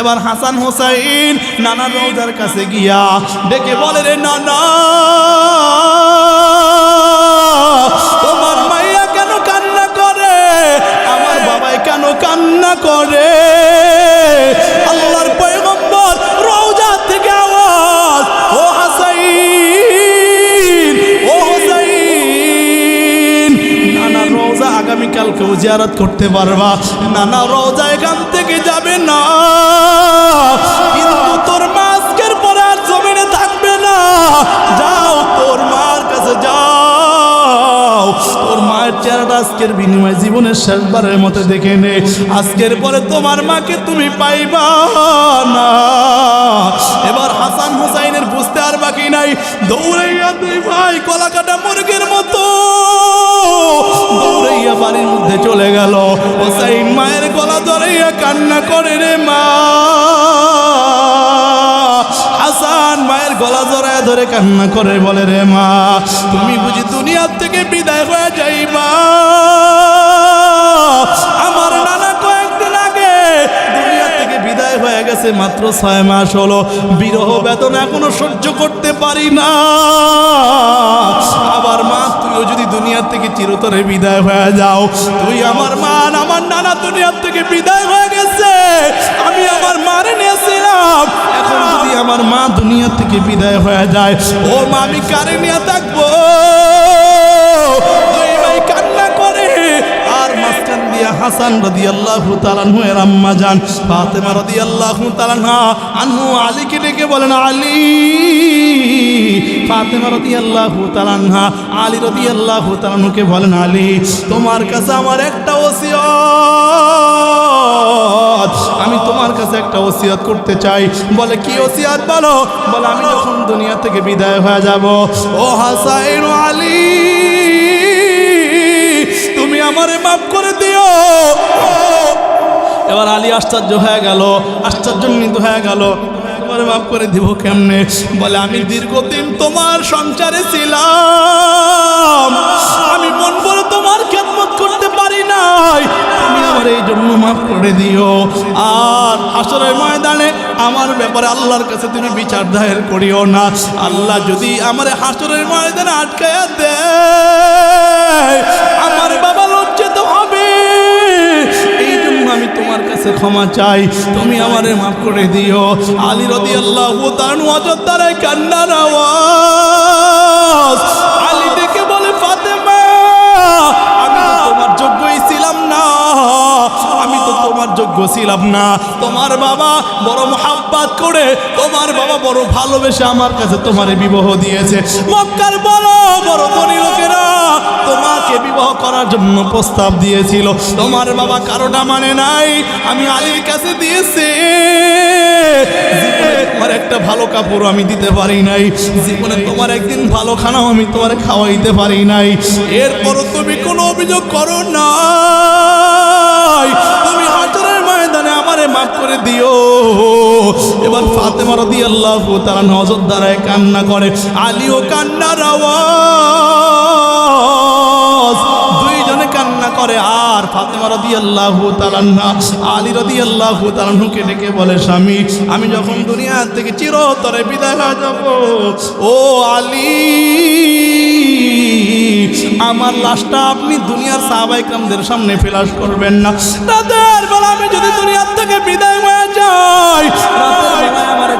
এবার হাসান হোসাইন নানা রৌজার কাছে গিয়া ডেকে বলে রে নানা, তোমার মাইয়া কেন কান্না করে? আমার বাবাই কেন কান্না করে? আল্লাহর জিয়ারত করতে পারবা। নানা রওজা এখান থেকে যাবে না। কিন্তু তোর মা আজকের পরে আর জমিনে থাকবে না। যাও, তোর মার কাছে যাও। তোর মায়ের চেহারাটা আজকের বিনিময় জীবনের শেষবারের মতো দেখে নে। আজকের পরে তোমার মাকে তুমি পাইবা না। এবার হাসান হুসাইনের বুঝতে আর বাকি নাই। দৌড়াইয়া দুই ভাই কলাকাটা মুরগির মতো। দৌড়াইয়া বাড়ির মধ্যে চলে গেল। হোসাইন মায়ের গলা ধরাইয়া কান্না করে রে মা। হাসান মায়ের গলা জড়ায় ধরে কান্না করে বলে রে মা, তুমি বুঝি দুনিয়ার থেকে বিদায় হয়ে যাইবা আমার নানা কয়েকদিন আগে দুনিয়া থেকে বিদায় হয়ে গেছে, মাত্র ছয় মাস হলো। বিরহ বেদনা এখনও সহ্য করতে পারি না। যদি দুনিয়ার থেকে চিরতরে বিদায় হয়ে যাও। তুই আমার মা আমার নানা দুনিয়ার থেকে বিদায় হয়ে গেছে। আমি আমার মারে নিয়েছিলাম। এখন যদি আমার মা দুনিয়া থেকে বিদায় হয়ে যায়, ও মা, আমি কারে নিয়ে থাকব? হাসান রদি আল্লাহ তালানহু এর আম্মা যান ফাতেমা রদি আল্লাহ তালানহা আনহু আলীকে ডেকে বলেন, আলী। ফাতেমা আল্লাহ তালানহা আলী আল্লাহ তালানহুকে বলেন, আলী, তোমার কাছে আমার একটা ওসিয়ত। আমি তোমার কাছে একটা ওসিয়ত করতে চাই। বলে, কি ওসিয়ত বলো? বলে, আমি যখন দুনিয়া থেকে বিদায় হয়ে যাব, ও হাসাইন আলী, তুমি আমারে মাফ করে এবার আলী আশ্চর্য হয়ে গেল আশ্চর্যান্বিত হয়ে গেল। তোমারে মাফ করে দিব কেমনে? বলে, আমি দীর্ঘদিন তোমার সংসারে ছিলাম। আমি মন বলে তোমার খেদমত করতে পারি নাই। তুমি আমার এই জন্য মাফ করে দিও। আর হাসরের ময়দানে আমার ব্যাপারে আল্লাহর কাছে তুমি বিচার দায়ের করিও না। আল্লাহ যদি আমার হাসরের ময়দানে আটকায়া দেয় ক্ষমা চাই। তুমি আমারে মাফ করে দিও। আলী রদি আল্লাহ তানু অযোধ্যারে কান্নার আওয়াজ। ছিলাম না। তোমার বাবা বড় মহাব্বাত করে, তোমার বাবা বড় ভালোবেসে আমার কাছে তোমার বিবাহ দিয়েছে। মক্কার বড় বড় ধনী লোকেরা তোমাকে বিবাহ করার জন্য প্রস্তাব দিয়েছিল। তোমার বাবা কারোটা মানে নাই, আমি আলীর কাছে দিয়েছি। তোমার একটা ভালো কাপড় আমি দিতে পারি নাই। জীবনে তোমার একদিন ভালো খানাও আমি তোমার খাওয়াইতে পারি নাই। এরপরও তুমি কোনো অভিযোগ করো না আমারে মাফ করে দিও। এবার ফাতেমা রদি আল্লাহ তারা নজর দ্বারায় কান্না করে, আলীও কান্নার আওয়াজ। দুইজনে কান্না করে, আর ফাতেমা রদি আল্লাহ তালান্না আলী রদি আল্লাহ তালান্নুকে ডেকে বলে, স্বামী, আমি যখন দুনিয়া থেকে চিরতরে বিদায় হয়ে যাব, ও আলী আমার লাশটা আপনি দুনিয়ার সাহাবাইকামদের সামনে ফেলাস করবেন না। রাতের বেলা আমি যদি দুনিয়ার থেকে বিদায় হয়ে যাই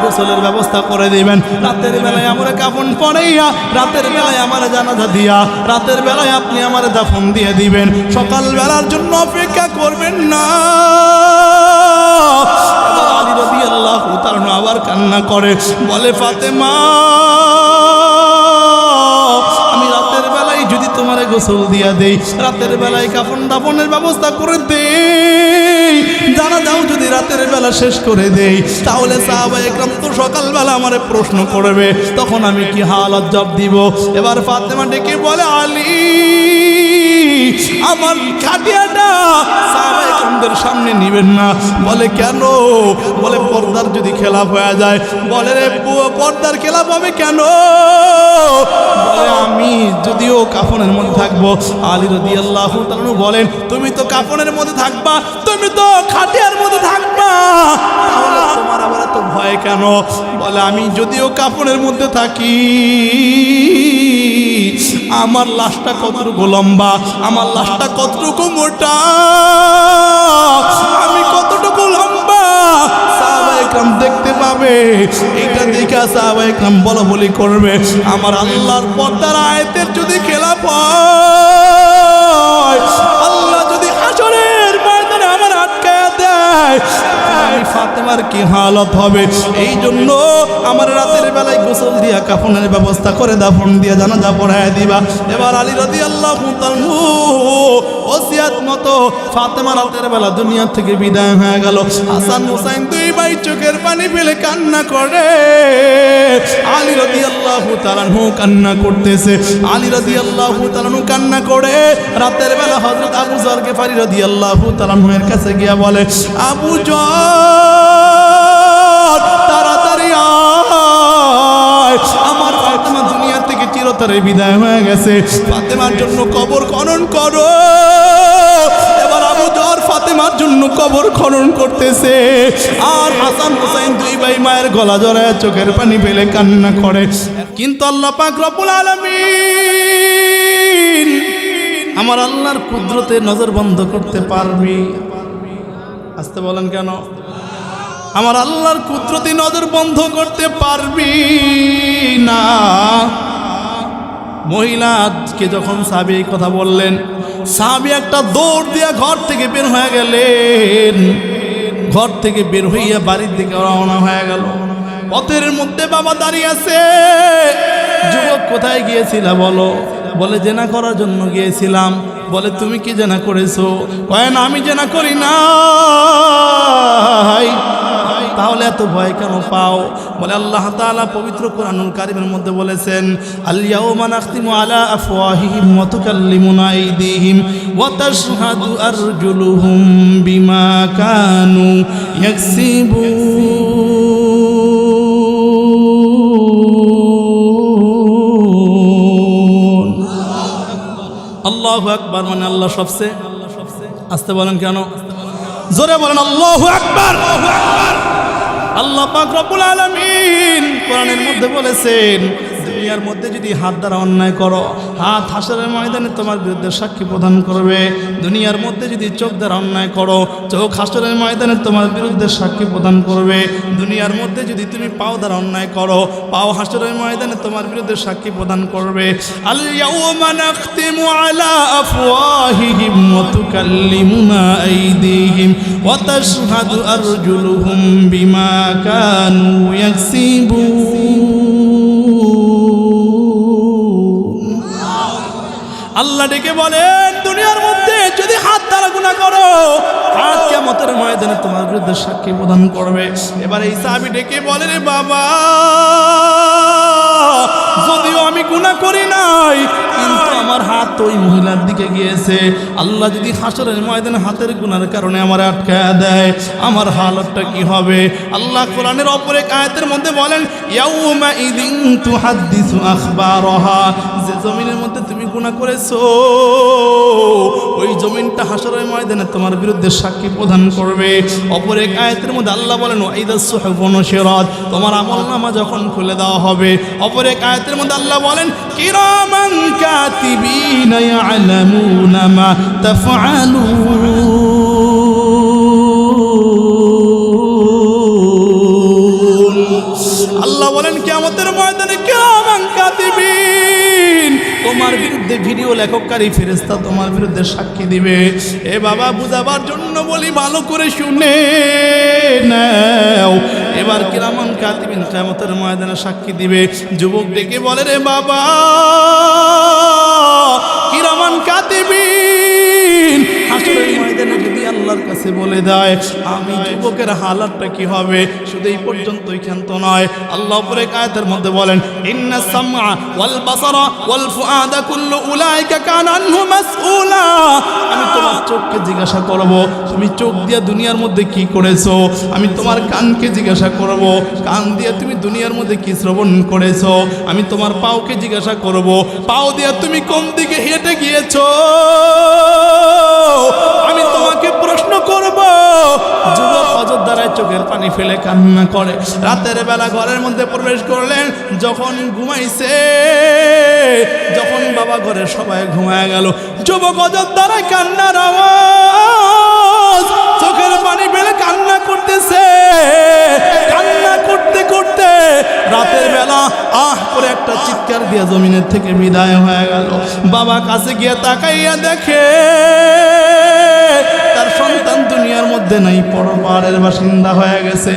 গোসলের ব্যবস্থা করে দিবেন। রাতের বেলায় আমার কাপড় পরাইয়া, রাতের বেলায় আমার জানাজা দিয়া, রাতের বেলায় আপনি আমার দাফন দিয়ে দিবেন। সকাল বেলার জন্য অপেক্ষা করবেন না। আলী রাদিয়াল্লাহু তাআলা আবার কান্না করে, বলে, ফাতেমা তোমার গোসল দিয়া দেই, রাতের বেলায় কাফন দাফনের ব্যবস্থা করে দে জানা যাও যদি রাতের বেলা শেষ করে দেই, তাহলে সাহাবা একরাম তো সকালবেলা আমার প্রশ্ন করবে, তখন আমি কি হালত জব দিব? এবার ফাতেমা ডেকে বলে, আলী আমার খাটিয়াটা সাহাবা একরামদের সামনে নিবেন না। বলে, কেন? বলে, পর্দার যদি খেলাপ হয়ে যায়। বলে, রে পর্দার খেলাপ হবে কেন? আমি যদিও কাফনের মধ্যে থাকব। আলী রদি আল্লাহ বলেন, তুমি তো কাফনের মধ্যে থাকবা, তুমি তো খাটিয়ার মধ্যে থাকবা। তাহলে কেন? বলে, আমি যদিও কাপড়ের মধ্যে থাকি, আমার লাশটা কতটুকু লম্বা, আমার লাশটা কতটুকু মোটা, আমি কতটুকু লম্বা? সাহাবায়ে দেখতে পাবে, এটা দেখে সাহাবায়ে বলা বলি করবে, আমার আল্লাহর পর্দার আয়াতের যদি খেলাপ হয় ফাতেমার কি হালত হবে? এই জন্য আমার রাতের বেলায় গোসল দিয়া কাফনের ব্যবস্থা করে দাফন দিয়া জানাজা পড়ায় দিবা। এবার আলী রদি আল্লাহ ওসিয়াত মতো ফাতেমা রাতের বেলা দুনিয়া থেকে বিদায় হয়ে গেল। হাসান হুসাইন দুই ভাই চোখের পানি ফেলে কান্না করে। আলী রদি আল্লাহ তালানহু কান্না করতেছে। আলী রদি আল্লাহ তালানহু কান্না করে। রাতের বেলা হজরত আবু জরকে ফারি রদি আল্লাহ তালানহুয়ের কাছে গিয়া বলে, আবু জর, তাড়াতাড়ি আমার থেকে চিরতরে বিদায় হয়ে গেছে। ফাতেমার জন্য কবর খনন করো। জন্য কবর খনন করতেছে। আর হাসান হোসেন দুই ভাই মায়ের গলা জড়ায় চোখের পানি ফেলে কান্না করে। কিন্তু আল্লাহ পাক রব্বুল আলামিন আমার আল্লাহর কুদরতে নজর বন্ধ করতে পারবি। আসতে বলেন কেন? আমার আল্লাহর কুদরতি নজর বন্ধ করতে পারবি না। মহিলাকে যখন সাবি কথা বললেন, সাবি একটা দৌড় দিয়া ঘর থেকে বের হয়ে গেলেন। ঘর থেকে বের হইয়া বাড়ির দিকে রওনা হয়ে গেল। পথের মধ্যে বাবা দাঁড়িয়ে আছে। যুবক কোথায় গিয়েছিল বলো? বলে, জেনা করার জন্য গিয়েছিলাম। বলে, তুমি কি জেনা করেছ? কয় না, আমি জেনা করি না তাহলে এত ভয় কেন পাও? বলে আল্লাহ তাআলা পবিত্র কোরআনুল কারিমের মধ্যে বলেছেন আলিয়াউমা নাখতিমু আলা আফওয়াহিহিম ওয়া তুকাল্লিমুনা আইদিহিম ওয়া তাশহাদু আরজুলুহুম বিমা কানু ইয়াকসিবুন. আল্লাহু আকবার মানে আল্লাহ সবচেয়ে, আসতে বলেন কেন? জোরে বলেন, আল্লাহু আকবার! আল্লাহ পাক রব্বুল আলামিন কোরআনের মধ্যে বলেছেন দুনিয়ার মধ্যে যদি হাত দ্বারা অন্যায় করো, হাত হাসরের ময়দানে তোমার বিরুদ্ধে সাক্ষী প্রদান করবে। দুনিয়ার মধ্যে যদি চোখ দ্বারা অন্যায় করো, চোখ হাসরের ময়দানে তোমার বিরুদ্ধে সাক্ষী প্রদান করবে। দুনিয়ার মধ্যে যদি তুমি পাও দ্বারা অন্যায় করো, পাও হাসরের ময়দানে তোমার বিরুদ্ধে সাক্ষী প্রদান করবে। আল ইয়াউমা নাখতিমু আলা আফওয়াহিহিম আল্লাহ ডেকে বলেন, দুনিয়ার মধ্যে যদি হাত দ্বারা গুণা করো হাত কেমতের ময়দানে তোমার বিরুদ্ধে সাক্ষী প্রদান করবে। এবার এই সাহাবি ডেকে বলে, রে বাবা, যদিও আমি গুণা করি নাই, কিন্তু আমার হাত ওই মহিলার দিকে গিয়েছে। আল্লাহ যদি হাসরের ময়দানে হাতের গুনার কারণে আমার আটকায় দেয়, আমার হালতটা কি হবে? আল্লাহ কোরআনের অপর এক আয়াতের মধ্যে বলেন ইয়াউমা ইদিন তুহাদ্দিসু আখবারহা জমিনের মধ্যে তুমি গুণা করেছ, ওই জমিনটা হাসরের ময়দানে তোমার বিরুদ্ধে সাক্ষী প্রদান করবে। অপর এক আয়াতের মধ্যে আল্লাহ বলেন, ওয়াইদা সুহুফুন শিরাত তোমার আমলনামা যখন খুলে দেওয়া হবে। অপর এক আয়াতের মধ্যে আল্লাহ বলেন, কিরামান কাতিবিনা ইয়ালামুনা মা তাফআলুন। বিরুদ্ধে ভিডিও লেখককারী ফেরেস্তা তোমার বিরুদ্ধে সাক্ষী দিবে। এ বাবা, বুঝাবার জন্য বলি ভালো করে শুনে নাও। এবার কিরামান কাতিবিন কিয়ামতের ময়দানে সাক্ষী দিবে। যুবক ডেকে বলে, রে বাবা, কিরামান কাতিবিন আল্লাহর কাছে বলে দেয়, আমি যুবকের হালাতটা কি হবে? শুধু এই পর্যন্তই ক্ষান্ত নয়। আল্লাহ উপরে কায়াতের মধ্যে বলেন, ইন্না সামআ ওয়াল বাসারা ওয়াল ফুআদা কুল্লু উলাইকা মাসউলা। আমি তোমার চোখকে জিজ্ঞাসা করব, তুমি চোখ দিয়ে দুনিয়ার মধ্যে কি করেছ? আমি তোমার কানকে জিজ্ঞাসা করব, কান দিয়ে তুমি দুনিয়ার মধ্যে কি শ্রবণ করেছ? আমি তোমার পাওকে জিজ্ঞাসা করব, পাও দিয়ে তুমি কোন দিকে হেঁটে গিয়েছো? আমি তোমাকে প্রশ্ন চোখের পানি ফেলে কান্না করে। রাতের বেলা ঘরের মধ্যে প্রবেশ করলেন, যখন ঘুমাইছে বাবা সবাই ঘুমায় গেল। চোখের পানি ফেলে কান্না করতেছে। কান্না করতে করতে রাতের বেলা আহ করে একটা চিৎকার দিয়ে জমিনের থেকে বিদায় হয়ে গেল। বাবা কাছে গিয়ে তাকাইয়া দেখে দুনিয়ার মধ্যে নাই পরপারের বাসিন্দা হয়ে গেছে।